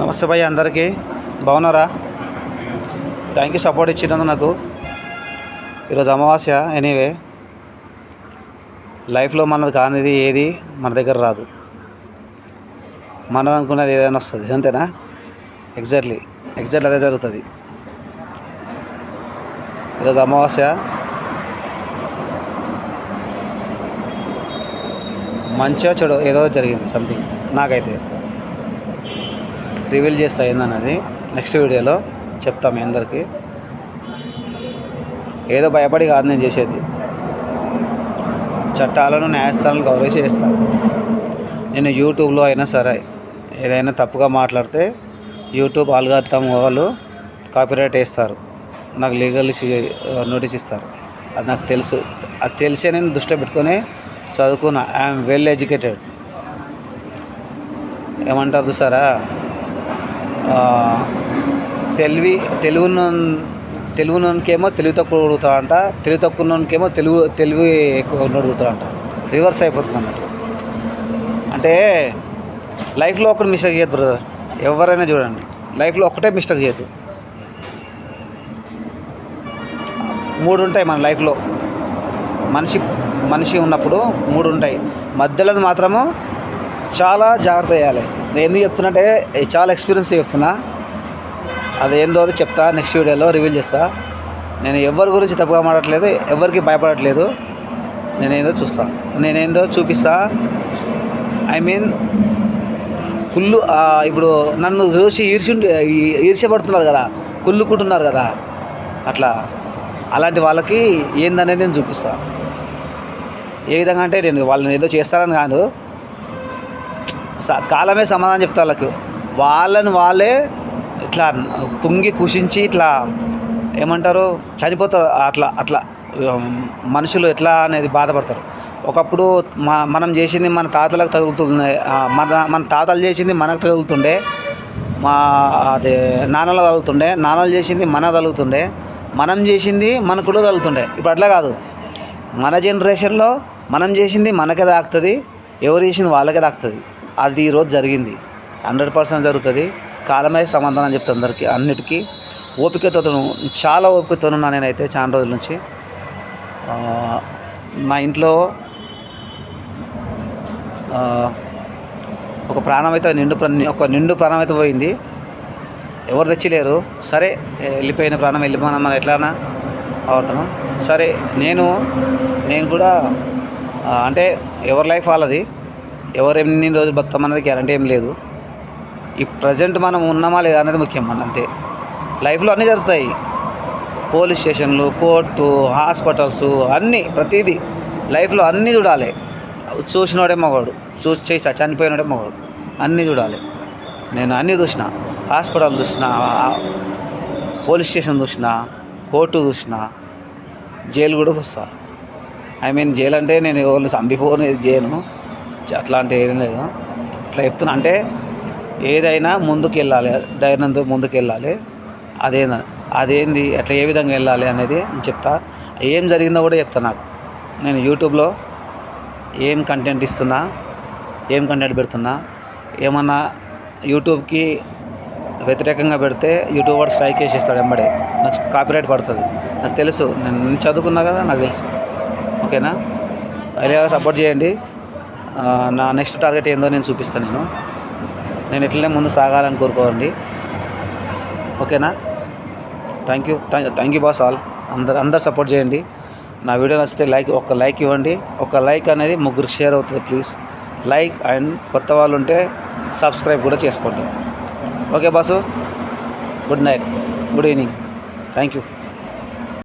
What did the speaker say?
నమస్తే భయ్య అందరికీ. బాగున్నారా? థ్యాంక్ యూ సపోర్ట్ ఇచ్చినందుకు నాకు. ఈరోజు అమావాస్య ఎనీవే. లైఫ్లో మనది కానిది ఏది మన దగ్గర రాదు. మనది అనుకున్నది ఏదైనా వస్తుంది అంతేనా? ఎగ్జాక్ట్లీ ఎగ్జాక్ట్లీ అదే జరుగుతుంది. ఈరోజు అమావాస్య. మంచిగా చెడు ఏదో జరిగింది సంథింగ్ నాకైతే. రివీల్ చేస్తా ఏందన్నది నెక్స్ట్ వీడియోలో చెప్తాం మీ అందరికీ. ఏదో భయపడి కాదు నేను చేసేది. చట్టాలను న్యాయస్థానాలు గౌరవ చేస్తాను నేను యూట్యూబ్లో అయినా సరే ఏదైనా తప్పుగా మాట్లాడితే యూట్యూబ్ ఆల్గారితం వాళ్ళు కాపీరైట్ వేస్తారు. నాకు లీగల్ నోటీస్ ఇస్తారు. అది నాకు తెలుసు. అది తెలిసే నేను దృష్టిలో పెట్టుకొని చదువుకున్నా. I am well educated. ఏమంటారు సారా తెలివి తెలుగు తెలుగునోనికేమో తెలివి తక్కువ అడుగుతాడంట తెలివి తక్కువనోనికేమో తెలుగు తెలివి ఎక్కువ అడుగుతాడంట. రివర్స్ అయిపోతుంది అన్నట్టు అంటే లైఫ్లో ఒకటి మిస్టేక్ చేయదు బ్రదర్. ఎవరైనా చూడండి. లైఫ్లో ఒకటే మిస్టేక్ చేయదు మూడు ఉంటాయి మన లైఫ్లో. మనిషి మనిషి ఉన్నప్పుడు మూడు ఉంటాయి మధ్యలో మాత్రము చాలా జాగ్రత్త చేయాలి. నేను ఎందుకు చెప్తున్నట్టే చాలా ఎక్స్పీరియన్స్ చెప్తున్నా. అది ఏందో అది చెప్తా నెక్స్ట్ వీడియోలో రివీల్ చేస్తా. నేను ఎవరి గురించి తప్పుగా మాట్లాడలేదు ఎవరికి భయపడట్లేదు. నేనేందో చూస్తా. నేనేందో చూపిస్తా. ఐ మీన్ కుళ్ళు ఇప్పుడు నన్ను చూసి ఈర్ష్య ఈర్ష్యపడుతున్నారు కదా కుళ్ళుకుంటున్నారు కదా అట్లా. అలాంటి వాళ్ళకి ఏందనేది నేను చూపిస్తా. ఏ విధంగా అంటే నేను వాళ్ళని ఏదో చేస్తారని కాదు. కాలమే సమాధానం చెప్తా వాళ్ళకి. వాళ్ళని వాళ్ళే ఇట్లా కుంగి కుషించి ఇట్లా ఏమంటారు? చనిపోతారు. అట్లా అట్లా మనుషులు ఎట్లా అనేది బాధపడతారు. ఒకప్పుడు మా మనం చేసింది మన తాతలకు తగులుతుండే. మన మన తాతలు చేసింది మనకు తగులుతుండే. మా అదే నాన్నలు తగులుతుండే. నాన్నలు చేసింది మన తగులుతుండే. మనం చేసింది మన కూడా తగులుతుండే. ఇప్పుడు అట్లా కాదు. మన జనరేషన్లో మనం చేసింది మనకే తాకుతుంది ఎవరు చేసింది వాళ్ళకే తాకుతుంది అది ఈరోజు జరిగింది. హండ్రెడ్ పర్సెంట్ జరుగుతుంది. కాలమే సమాధానం చెప్తాను అందరికీ అన్నిటికీ. ఓపికతో చాలా ఓపికతో నేనైతే చాలా రోజుల నుంచి. మా ఇంట్లో ఒక ప్రాణం అయితే నిండు ఒక నిండు ప్రాణం అయితే పోయింది. ఎవరు తెచ్చిలేరు. సరే వెళ్ళిపోయిన ప్రాణం వెళ్ళిపోయినా మనం ఎట్లానా ఆడుతున్నాం సరే నేను నేను కూడా అంటే ఎవరి లైఫ్ వాళ్ళది. ఎవరు ఎన్ని రోజులు బతామన్నది గ్యారంటీ ఏం లేదు. ఈ ప్రజెంట్ మనం ఉన్నామా లేదా అనేది ముఖ్యం మన అంతే. లైఫ్లో అన్నీ జరుగుతాయి. పోలీస్ స్టేషన్లు కోర్టు హాస్పిటల్స్ అన్నీ ప్రతిదీ. లైఫ్లో అన్నీ చూడాలి. చూసినోడే మగవాడు చూసి చేసి చనిపోయినోడే మగవాడు అన్నీ చూడాలి. నేను అన్నీ చూసిన హాస్పిటల్ చూసిన పోలీస్ స్టేషన్ చూసిన కోర్టు చూసిన జైలు కూడా చూస్తా. ఐ మీన్ జైలు అంటే నేను ఎవరిని చంపిపోనేది చేయను. అట్లాంటి ఏం లేదు. అట్లా చెప్తున్నా. అంటే ఏదైనా ముందుకు వెళ్ళాలి ధైర్యంతో ముందుకు వెళ్ళాలి అదేందని అదేంది అట్లా ఏ విధంగా వెళ్ళాలి అనేది నేను చెప్తా. ఏం జరిగిందో కూడా చెప్తా నాకు. నేను యూట్యూబ్లో ఏం కంటెంట్ ఇస్తున్నా ఏం కంటెంట్ పెడుతున్నా ఏమన్నా యూట్యూబ్కి వ్యతిరేకంగా పెడితే యూట్యూబ్ వాడు స్ట్రైక్ వేసేస్తాడు ఎంబడే. నాకు కాపీరైట్ పడుతుంది. నాకు తెలుసు. నేను నేను చదువుకున్నా కదా నాకు తెలుసు. ఓకేనా? అలాగే సపోర్ట్ చేయండి. నా నెక్స్ట్ టార్గెట్ ఏందో నేను చూపిస్తాను నేను. నేను ఇట్లనే ముందు సాగాలని కోరుకోండి ఓకేనా? Thank you thank you boss all అందరు అందరు సపోర్ట్ చేయండి. నా వీడియో నచ్చితే లైక్ ఒక లైక్ ఇవ్వండి. ఒక లైక్ అనేది ముగ్గురికి షేర్ అవుతుంది ప్లీజ్ లైక్ అండ్ కొత్త వాళ్ళు ఉంటే సబ్స్క్రైబ్ కూడా చేసుకోండి. Okay boss good night good evening thank you